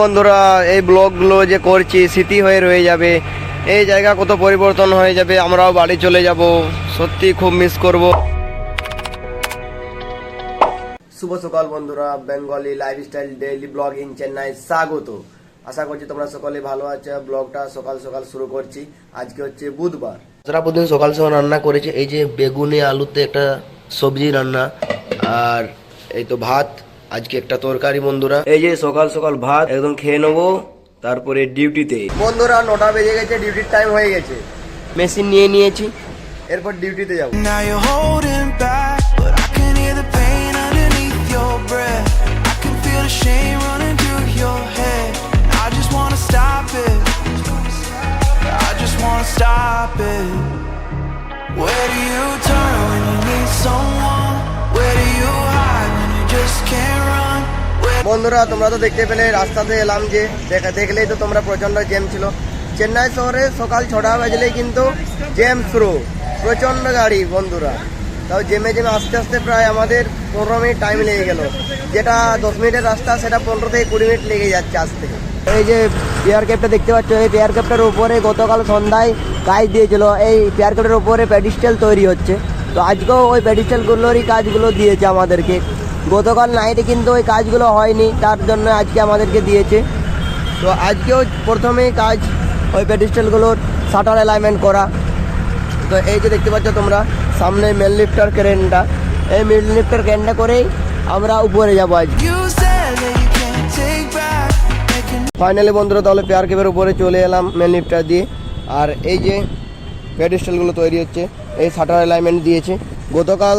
বন্ধুরা এই ব্লগগুলো যে করছি স্মৃতি হয়ে রয়ে যাবে। এই জায়গা কত পরিবর্তন হয়ে যাবে আমরাও বাড়ি চলে যাব। সত্যি খুব মিস করব। শুভ সকাল বন্ধুরা বেঙ্গলি লাইফস্টাইল ডেইলি ব্লগিং চেন্নাই স্বাগত। আশা করছি তোমরা সকলে ভালো আছো ব্লগটা সকাল সকাল শুরু করছি। আজকে হচ্ছে বুধবার। সারাদিন সকাল সকাল রান্না করেছে এই যে বেগুনি আলুতে একটা সবজি রান্না আর এই তো ভাত আজকে একটা তরকারি বন্ধুরা। এই যে সকাল সকাল ভাত একদম খেয়ে নেব তারপরে ডিউটিতে। বন্ধুরা নটা বেজে গেছে ডিউটির টাইম হয়ে গেছে। মেশিন নিয়ে নিয়েছি। এরপর ডিউটিতে যাব। Where do you turn when you need someone? Where do you hide when you just can't? বন্ধুরা, তোমরা তো দেখতে পেলে, রাস্তাতে এলাম যে দেখা দেখলেই তো তোমরা প্রচণ্ড জ্যাম ছিল। চেন্নাই শহরে সকাল ছটা বাজলেই কিন্তু জ্যাম শুরু। প্রচণ্ড গাড়ি, বন্ধুরা। তাও জেমে জেমে আস্তে আস্তে প্রায় আমাদের পনেরো মিনিট টাইম লেগে গেল। যেটা দশ মিনিটের রাস্তা, সেটা পনেরো থেকে কুড়ি মিনিট লেগে যাচ্ছে আসতে। এই যে পেয়ার ক্যাপটা দেখতে পাচ্ছ, এই পেয়ার ক্যাপটার উপরে গতকাল সন্ধ্যায় কাজ দিয়েছিল। এই পেয়ার ক্যাপটার উপরে প্যাডিস্টেল তৈরি হচ্ছে। তো আজকেও ওই প্যাডিস্টেলগুলোরই কাজগুলো দিয়েছে আমাদেরকে। গতকাল নাইটে কিন্তু ওই কাজগুলো হয়নি তার জন্য আজকে আমাদেরকে দিয়েছে। তো আজকেও প্রথমেই কাজ ওই প্যাডিস্টেলগুলোর শাটার অ্যালাইনমেন্ট করা। তো এই যে দেখতে পাচ্ছ তোমরা সামনে মেল লিফটার ক্রেনটা এই মেল লিফটার ক্রেনটা করেই আমরা উপরে যাব আজ। ফাইনালি বন্ধুরা তাহলে পেয়ার কেবের উপরে চলে এলাম মেন লিফটার দিয়ে। আর এই যে প্যাডিস্টেলগুলো তৈরি হচ্ছে এই শাটার অ্যালাইনমেন্ট দিয়েছে। গতকাল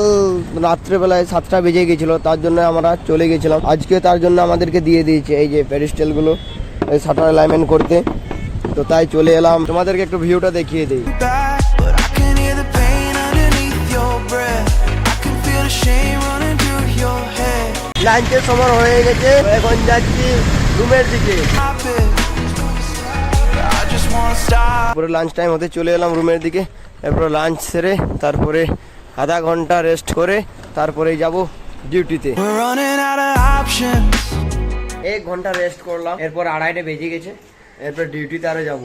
রাত্রেবেলায় সাতটা বেজে গেছিল তার জন্য আমরা চলে গেছিলাম। আজকে তার জন্য আমাদেরকে দিয়ে দিয়েছে এই যে প্যাডিস্টেলগুলো এই শাটার অ্যালাইনমেন্ট করতে। তো তাই চলে এলাম। তোমাদেরকে একটু ভিউটা দেখিয়ে দিই. লাঞ্চের সময় হয়ে গেছে এখন যাচ্ছি রুমের দিকে. তারপরে লাঞ্চ টাইম হতে চলে এলাম রুমের দিকে। এরপর লাঞ্চ সেরে তারপরে আধা ঘণ্টা রেস্ট করে তারপরে যাব ডিউটিতে. এক ঘণ্টা রেস্ট করলাম এরপর আড়াইটে বেজে গেছে এরপর ডিউটিতে আরও যাব।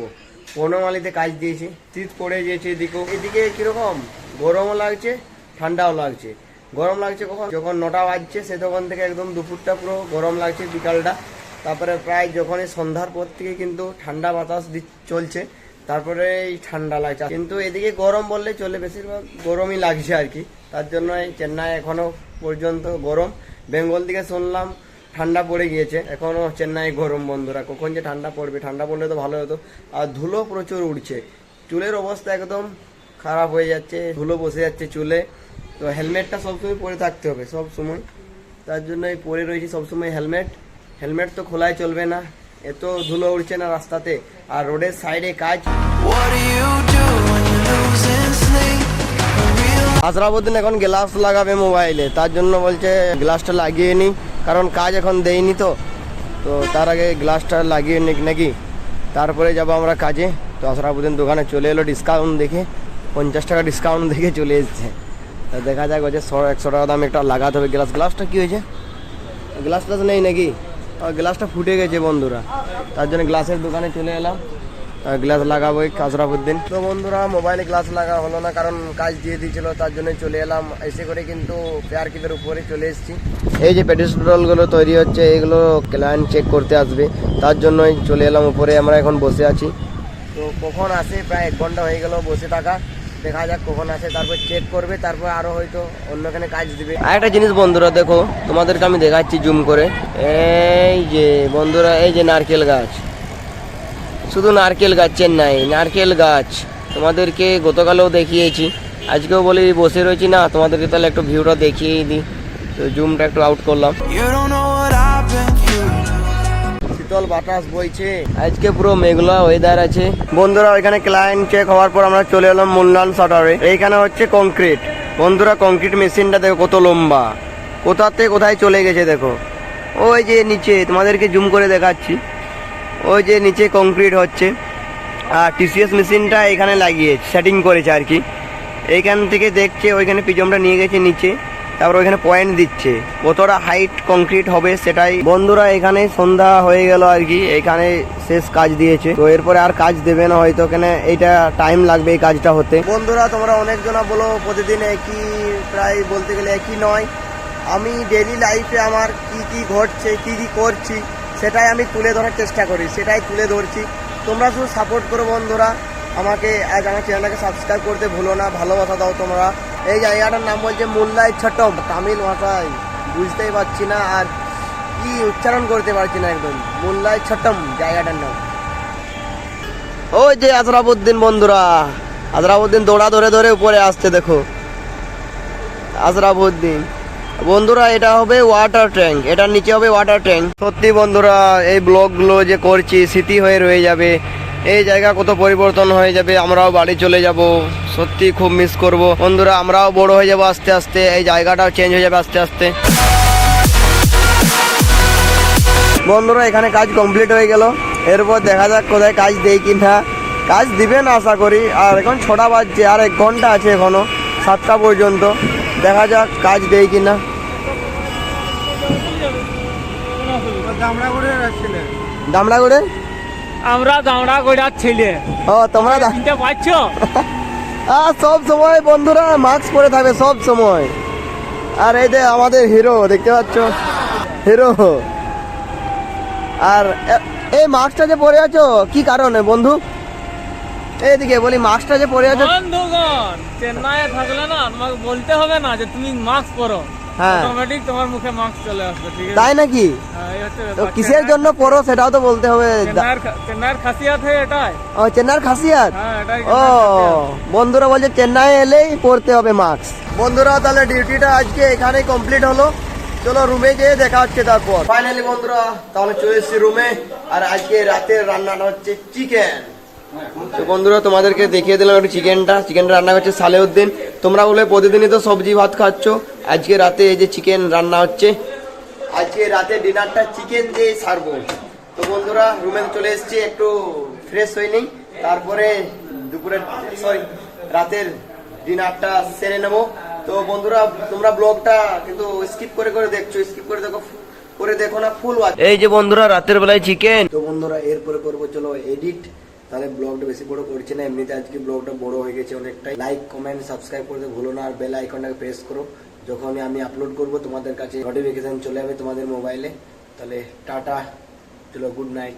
পনেমালিতে কাজ দিয়েছি শীত পড়ে গিয়েছে এদিকেও। এদিকে কীরকম? গরমও লাগছে ঠান্ডাও লাগছে। গরম লাগছে কখন? যখন নটা বাজছে সে তখন থেকে একদম দুপুরটা পুরো গরম লাগছে বিকালটা। তারপরে প্রায় যখনই সন্ধ্যার পর থেকে কিন্তু ঠান্ডা বাতাস চলছে। তারপরে এই ঠান্ডা লাগছে। কিন্তু এদিকে গরম বললে চলে, বেশিরভাগ গরমই লাগছে আর কি। তার জন্য এই চেন্নাই এখনও পর্যন্ত গরম। বেঙ্গল থেকে শুনলাম ঠান্ডা পড়ে গিয়েছে। এখনও চেন্নাই গরম, বন্ধুরা। কখন যে ঠান্ডা পড়বে? ঠান্ডা পড়লে তো ভালো হতো। আর ধুলো প্রচুর উঠছে চুলের অবস্থা একদম খারাপ হয়ে যাচ্ছে। ধুলো বসে যাচ্ছে চুলে। তো হেলমেটটা সবসময় পরে থাকতে হবে সব সময় তার জন্য পরে রয়েছি সবসময় হেলমেট। হেলমেট তো খোলাই চলবে না। এত ধুলো উঠছে না রাস্তাতে আর রোডের সাইডে কাজ। আশরাফুদ্দিন এখন গ্লাস লাগাবে মোবাইলে তার জন্য বলছে গ্লাসটা লাগিয়ে নি কারণ কাজ এখন দেয়নি তো। তো তার আগে গ্লাসটা লাগিয়ে নিক নাকি। তারপরে যাব আমরা কাজে। তো আশরাফুদ্দিন দোকানে চলে এলো ডিসকাউন্ট দেখে পঞ্চাশ টাকা ডিসকাউন্ট দেখে চলে এসছে। তা দেখা যাক হচ্ছে একশো টাকা দাম একটা লাগাতে হবে গ্লাস। গ্লাসটা কী হয়েছে? গ্লাস ট্লাস নেই নাকি? গ্লাসটা ফুটে গেছে বন্ধুরা। তার জন্য গ্লাসের দোকানে চলে এলাম। গ্লাস লাগাবো এই কাজরাফুদ্দিন তো বন্ধুরা, মোবাইলে গ্লাস লাগা হলো না, কারণ কাজ দিয়ে দিয়েছিল, তার জন্য চলে এলাম। এসে করে কিন্তু পেয়ার কিপের উপরে চলে এসেছি। এই যে পেডিস্ট্রলগুলো তৈরি হচ্ছে, এগুলো ক্লায়েন্ট চেক করতে আসবে। তার জন্যই চলে এলাম উপরে, আমরা এখন বসে আছি। তো কখন আসে? প্রায় এক ঘণ্টা হয়ে গেল বসে থাকা। দেখা যাক কখন আসে তারপর চেক করবে তারপর আরও হয়তো অন্যখানে কাজ দিবে। আর একটা জিনিস বন্ধুরা দেখো তোমাদেরকে আমি দেখাচ্ছি জুম করে। এই যে বন্ধুরা এই যে নারকেল গাছ। শুধু নারকেল গাছ চেন্নাই নারকেল গাছ। তোমাদেরকে গতকালেও দেখিয়েছি। আজকেও বলি বসে রয়েছি না তোমাদেরকে তাহলে একটু ভিউটা দেখিয়েই দিই। তো জুমটা একটু আউট করলাম। শীতল বাতাস বইছে। আজকে পুরো মেঘলা ওয়েদার আছে। বন্ধুরা ওইখানে ক্লায়েন্ট চেক হওয়ার পর আমরা চলে এলাম মুন্নান শাটারে এইখানে হচ্ছে কংক্রিট বন্ধুরা কংক্রিট মেশিনটা দেখো কত লম্বা। কোথাতে কোথায় চলে গেছে দেখো। ওই যে নিচে তোমাদেরকে জুম করে দেখাচ্ছি। ওই যে নিচে কংক্রিট হচ্ছে। আর টিসিএস মেশিনটা এখানে লাগিয়ে সেটিং করেছে আর কি। এইখান থেকে দেখছে ওইখানে পিজমটা নিয়ে গেছে নিচে। তারপর ওইখানে পয়েন্ট দিচ্ছে। কতটা হাইট কংক্রিট হবে সেটাই। বন্ধুরা, এখানে সন্ধ্যা হয়ে গেল আর কি। এখানে শেষ কাজ দিয়েছে। তো এরপরে আর কাজ দেবে না হয়তো এখানে এইটা টাইম লাগবে এই কাজটা হতে। বন্ধুরা, তোমরা অনেকজনা বলো, প্রতিদিন একই, প্রায় বলতে গেলে একই নয়। আমি ডেলি লাইফে আমার কি কি ঘটছে, কি কি করছি, সেটাই আমি তুলে ধরার চেষ্টা করি। সেটাই তুলে ধরছি। তোমরা শুধু সাপোর্ট করো বন্ধুরা। আমাকে আমার চ্যানেলটাকে সাবস্ক্রাইব করতে ভুলো না। ভালোবাসা দাও তোমরা। এই জায়গাটার নাম বলছে মুল্লাই ছটম। তামিল ভাষায় বুঝতেই পারছি না আর কি উচ্চারণ করতে পারছি না একদম। মুল্লাই ছটম জায়গাটার নাম। ওই যে আজরাবুদ্দিন বন্ধুরা, আজরাবুদ্দিন দৌড়া ধরে ধরে উপরে আসছে, দেখো। আজরাবুদ্দিন। বন্ধুরা, এটা হবে ওয়াটার ট্যাঙ্ক এটার নিচে হবে ওয়াটার ট্যাঙ্ক সত্যি বন্ধুরা, এই ব্লগগুলো যে করছি, স্মৃতি হয়ে রয়ে যাবে। এই জায়গা কত পরিবর্তন হয়ে যাবে আমরাও বাড়ি চলে যাব। সত্যি খুব মিস করব। বন্ধুরা আমরাও বড় হয়ে যাব আস্তে আস্তে। এই জায়গাটাও চেঞ্জ হয়ে যাবে আস্তে আস্তে। বন্ধুরা এখানে কাজ কমপ্লিট হয়ে গেল। এরপর দেখা যাক কোথায় কাজ দেই কি না। কাজ দিবেন আশা করি। আর এখন ছটা বাজছে আর এক ঘণ্টা আছে এখনও সাতটা পর্যন্ত। দেখা যাক কাজ দেই কি না। দামড়া করে আমরা দামড়া কইরার ছেলে। ও তোমরা চিনতে পারছ আর সব সময় বন্ধুরা মাস্ক পরে থাকবে সব সময়। আর এই যে আমাদের হিরো দেখতে পাচ্ছ? হিরো আর এই মাস্কটা যে পরে আছো কি কারণে বন্ধু? এইদিকে বলি মাস্কটা যে পরে আছো বন্ধুগণ চেন্নাইয়ে থাকলে না তোমাকে বলতে হবে না যে তুমি মাস্ক পরো। হ্যাঁ। অটোমেটিক তোমার মুখে মাস্ক চলে আসবে ঠিক আছে? তাই নাকি? হ্যাঁ, তো কিসের জন্য পড়ো সেটাও তো বলতে হবে। চেন্নাইয়ের খাসিয়াত হয়ে এটাই। ও চেন্নাইয়ের খাসিয়াত? ও বন্ধুরা বলছে চেন্নাই এলেই পড়তে হবে মাস্ক বন্ধুরা তাহলে ডিউটিটা আজকে এখানেই কমপ্লিট হলো। চলো রুমে যেয়ে দেখা হচ্ছে তারপর। ফাইনালি বন্ধুরা তাহলে চলে এসেছি রুমে আর আজকে রাতের রান্নাটা হচ্ছে চিকেন তো বন্ধুরা তোমাদেরকে দেখিয়ে দিলাম একটু চিকেনটা চিকেনটা রান্না করছে সালেউদ্দিন। তোমরা বলে প্রতিদিনই তো সবজি ভাত খাচ্ছ। আজকে রাতে এই যে চিকেন রান্না হচ্ছে। আজকে রাতে ডিনারটা চিকেন দিয়ে সারবো। তো বন্ধুরা রুমে চলে এসেছি একটু ফ্রেশ হয়ে নেই তারপরে দুপুরের সরি রাতের ডিনারটা সেরে নেব। তো বন্ধুরা তোমরা ব্লগটা কিন্তু স্কিপ করে করে দেখছ স্কিপ করে দেখো করে দেখো না ফুল এই যে বন্ধুরা রাতের বেলায় চিকেন তো বন্ধুরা এরপরে করব চলো এডিট তাহলে ব্লগটা বেশি বড় করছে না। এমনিতে আজকে ব্লগটা বড় হয়ে গেছে অনেকটাই। লাইক কমেন্ট সাবস্ক্রাইব করতে ভুলো না। আর বেল আইকনটাকে প্রেস করো। যখনই আমি আপলোড করব, তোমাদের কাছে নোটিফিকেশন চলে যাবে তোমাদের মোবাইলে তাহলে টাটা, চলো গুড নাইট